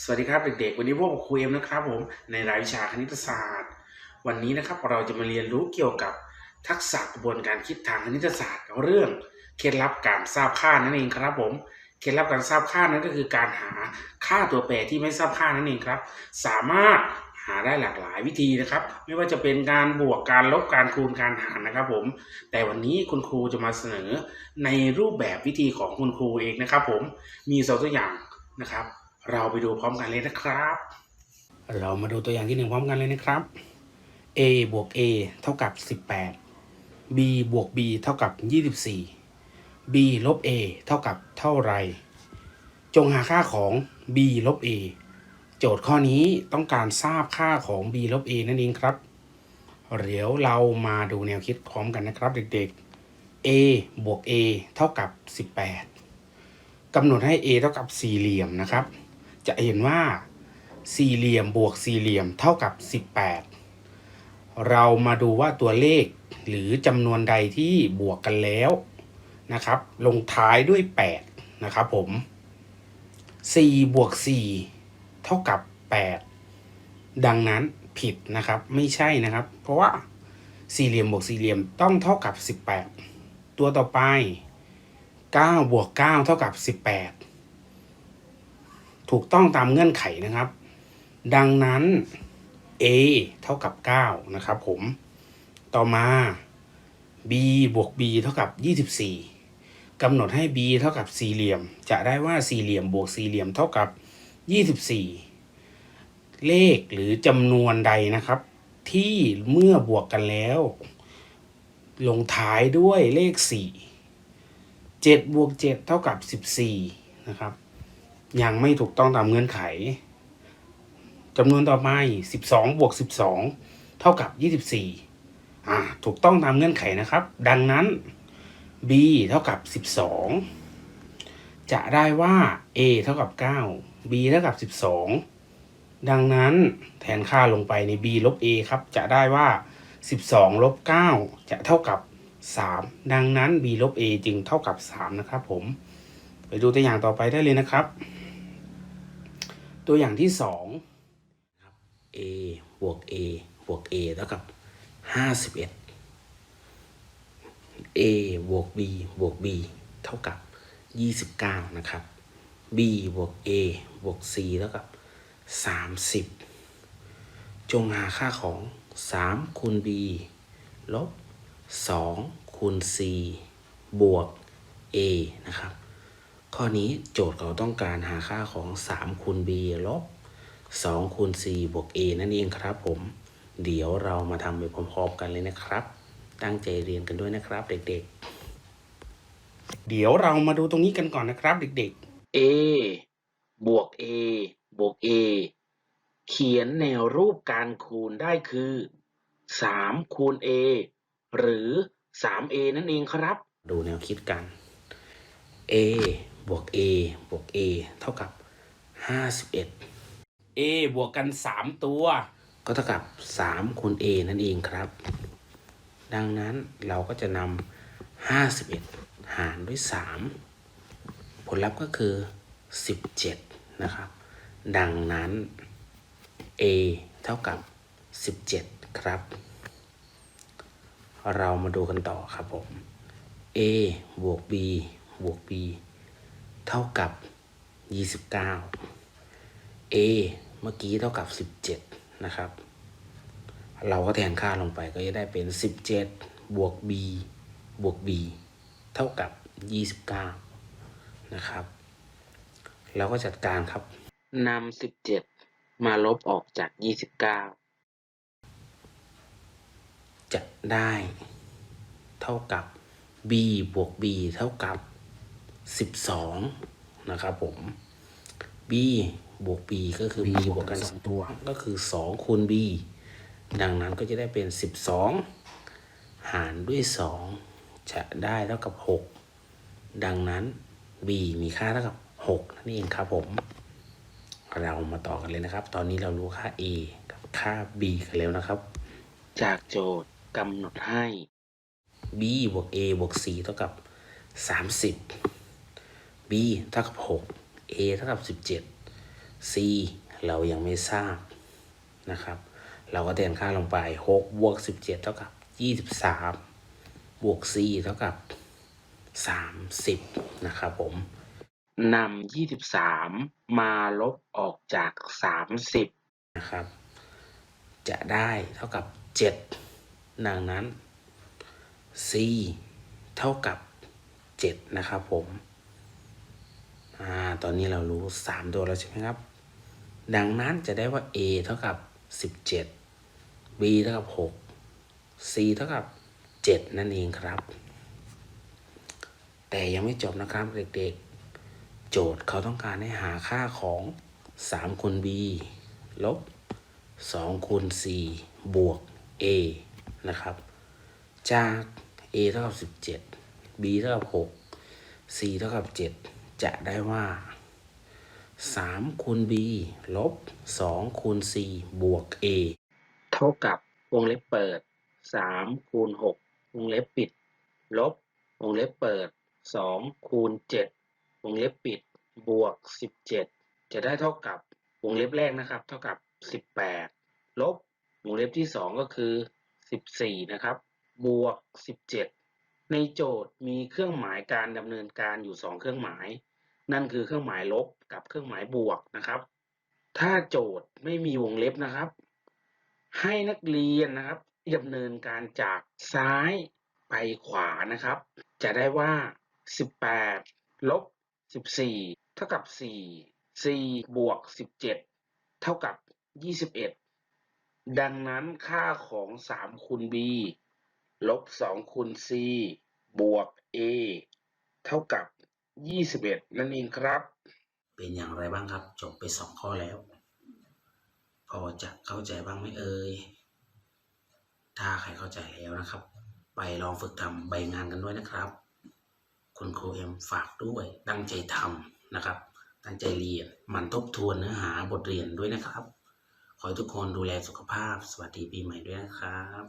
สวัสดีครับเด็กๆ วันนี้พวกผมครูเอ็มนะครับผมในรายวิชาคณิตศาสตร์ วันนี้นะครับเราจะมาเรียนรู้เกี่ยวกับทักษะกระบวนการคิดทางคณิตศาสตร์เรื่องเคล็ดลับการทราบค่านั่นเองครับผมเคล็ดลับการทราบค่านั้นก็คือการหาค่าตัวแปรที่ไม่ทราบค่านั่นเองครับ สามารถหาได้หลากหลายวิธีนะครับ ไม่ว่าจะเป็นการบวกการลบการคูณการหารนะครับผม แต่วันนี้คุณครูจะมาเสนอในรูปแบบวิธีของคุณครูเองนะครับ ผมมีสองตัวอย่างนะครับ เราไปดูพร้อมกันเลยนะครับ เรามาดูตัวอย่างที่หนึ่งพร้อมกันเลยนะครับ a บวก a เท่ากับ 18 b บวก b เท่ากับ 24 b ลบ a เท่ากับเท่าไร จงหาค่าของ b ลบ a โจทย์ข้อนี้ต้องการทราบค่าของ b ลบ a นั่นเองครับ เดี๋ยวเรามาดูแนวคิดพร้อมกันนะครับ เด็กๆ a บวก a เท่ากับ 18กำหนดให้ a เท่ากับสี่เหลี่ยมนะครับ จะเห็นว่าสี่เหลี่ยมบวกสี่เหลี่ยมเท่ากับ 18 เรามาดูว่าตัวเลขหรือจำนวนใดที่บวกกันแล้วนะครับ ลงท้ายด้วย 8 นะครับผม 4 บวก 4 เท่ากับ 8 ดังนั้นผิดนะครับไม่ใช่นะครับ เพราะว่าสี่เหลี่ยมบวกสี่เหลี่ยมต้องเท่ากับ 18 ตัวต่อไป 9 บวก 9 เท่ากับ 18 ถูกต้องตามเงื่อนไขนะครับ ดังนั้น a เท่ากับ 9 นะครับผม ต่อมา b บวก b เท่ากับ 24กำหนดให้ b เท่ากับสี่เหลี่ยม จะได้ว่าสี่เหลี่ยมบวกสี่เหลี่ยมเท่ากับ 24 เลขหรือจำนวนใดนะครับ ที่เมื่อบวกกันแล้ว ลงท้ายด้วยเลข 4 7บวก7เท่ากับ 14 นะครับ ยังไม่ถูกต้องตามเงื่อนไขจำนวนต่อไป12บวก12 เท่ากับ 24อ่าถูกต้องตามเงื่อนไขนะครับ ดังนั้น b เท่ากับ 12 จะได้ว่า a เท่ากับ 9 b เท่ากับ 12 ดังนั้นแทนค่าลงไปใน b ลบ a ครับ จะได้ว่า 12ลบ9จะเท่ากับ 3 ดังนั้น b ลบ a จึงเท่ากับ 3 นะครับผม ไปดูตัวอย่างต่อไปได้เลยนะครับ ตัวอย่างที่สองครับ a บวก a บวก a เท่ากับห้าสิบเอ็ด a บวก b บวก b เท่ากับยี่สิบเก้านะครับ b บวก a บวก c เท่ากับสามสิบจงหาค่าของสามคูณ b ลบสองคูณ c บวก a นะครับ ข้อนี้โจทย์เขาต้องการหาค่าของ 3คูณ b ลบ2คูณ c บวก a นั่นเองครับผม เดี๋ยวเรามาทำไปพร้อมๆกันเลยนะครับ ตั้งใจเรียนกันด้วยนะครับเด็กๆ เดี๋ยวเรามาดูตรงนี้กันก่อนนะครับเด็กๆ a บวก a บวก a เขียนแนวรูปการคูณได้คือ3คูณ a หรือ 3a นั่นเองครับ ดูแนวคิดกัน a บวก a บวก a เท่ากับ 51 a บวกกัน 3 ตัว ก็เท่ากับ 3คูณ a นั่นเองครับ ดังนั้นเราก็จะนำ51 หารด้วย 3 ผลลัพธ์ก็คือ 17 นะครับ ดังนั้น a เท่ากับ 17 ครับ เรามาดูกันต่อครับผม a บวก b บวก b เท่ากับ 29 a เมื่อกี้เท่ากับ 17 นะครับ เราก็แทนค่าลงไปก็จะได้เป็น 17 บวก b บวก b เท่ากับ 29 นะครับเราก็จัดการครับนำ17 มาลบออกจาก 29 จะได้เท่ากับ b บวก b เท่ากับ 12 นะครับผม b บวก b ก็คือ b บวกกัน 2 ตัว ก็คือ 2 คูณ b ดังนั้นก็จะได้เป็น 12 หารด้วย 2 จะได้เท่ากับ 6 ดังนั้น b มีค่าเท่ากับ 6 นั่นเองครับผม เรามาต่อกันเลยนะครับ ตอนนี้เรารู้ค่า a กับค่า b กันแล้วนะครับ จากโจทย์กำหนดให้ b บวก a บวก c เท่ากับ 30 b เท่ากับ 6 a เท่ากับ 17 c เรายังไม่ทราบนะครับ เราก็แทนค่าลงไป 6 บวก 17 เท่ากับ 23 บวก c เท่ากับ 30 นะครับผมนำ23 มาลบออกจาก 30 นะครับ จะได้เท่ากับ 7 ดังนั้น c เท่ากับ 7 นะครับผม อ่าตอนนี้เรารู้ 3 ตัวแล้วใช่ไหมครับ ดังนั้นจะได้ว่า a เท่ากับ 17 b เท่ากับ 6 c เท่ากับ 7 นั่นเองครับ แต่ยังไม่จบนะครับเด็กๆ โจทย์เขาต้องการให้หาค่าของ 3คูณ b ลบ2คูณ c บวก a นะครับ จาก a เท่ากับ 17 b เท่ากับ 6 c เท่ากับ 7 จะได้ว่า3คูณ b ลบ2คูณ c บวก a เท่ากับวงเล็บเปิด3คูณ6วงเล็บปิด ลบวงเล็บเปิด2คูณ7วงเล็บปิด บวก 17 จะได้เท่ากับวงเล็บแรกนะครับ เท่ากับ 18 ลบวงเล็บที่ 2 ก็คือ 14 นะครับ บวก 17 ในโจทย์มีเครื่องหมายการดำเนินการอยู่ 2 เครื่องหมาย นั่นคือเครื่องหมายลบกับเครื่องหมายบวกนะครับ ถ้าโจทย์ไม่มีวงเล็บนะครับ ให้นักเรียนนะครับดำเนินการจากซ้ายไปขวานะครับ จะได้ว่า 18 ลบ 14 เท่ากับ 4 4 บวก 17 เท่ากับ 21 ดังนั้นค่าของ 3 คูณ b ลบ 2 คูณ c บวก a เท่ากับ 21นั่นเองครับ เป็นอย่างไรบ้างครับ จบไปสองข้อแล้ว พอจะเข้าใจบ้างไหมเอ่ยถ้าใครเข้าใจแล้วนะครับ ไปลองฝึกทำใบงานกันด้วยนะครับ คุณครูเอ็มฝากด้วยตั้งใจทำนะครับ ตั้งใจเรียนหมันทบทวนเนื้อหาบทเรียนด้วยนะครับ ขอให้ทุกคนดูแลสุขภาพ สวัสดีปีใหม่ด้วยนะครับ